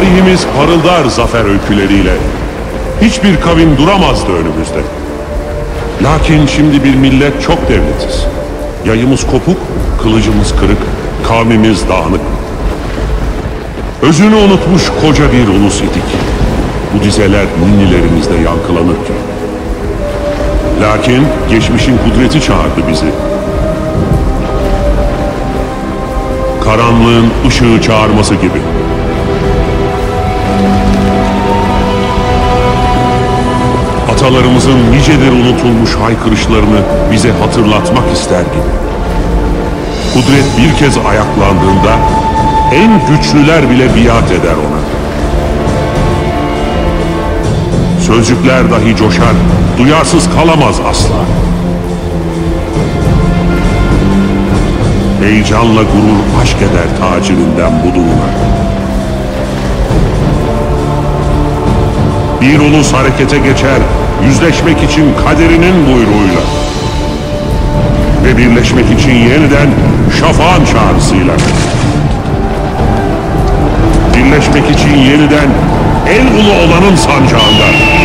Tarihimiz parıldar zafer öyküleriyle. Hiçbir kavim duramazdı önümüzde. Lakin şimdi bir millet çok devletiz. Yayımız kopuk, kılıcımız kırık, kavmimiz dağınık. Özünü unutmuş koca bir ulus idik. Bu dizeler ninnilerimizde yankılanırken. Lakin geçmişin kudreti çağırdı bizi. Karanlığın ışığı çağırması gibi. Atalarımızın nicedir unutulmuş haykırışlarını bize hatırlatmak ister gibi. Kudret bir kez ayaklandığında en güçlüler bile biat eder ona. Sözcükler dahi coşar, duyarsız kalamaz asla. Heyecanla gurur aşk eder tacirinden buduna. Bir ulus harekete geçer, yüzleşmek için kaderinin buyruğuyla. Ve birleşmek için yeniden şafağın çağrısıyla. Birleşmek için yeniden en ulu olanın sancağında.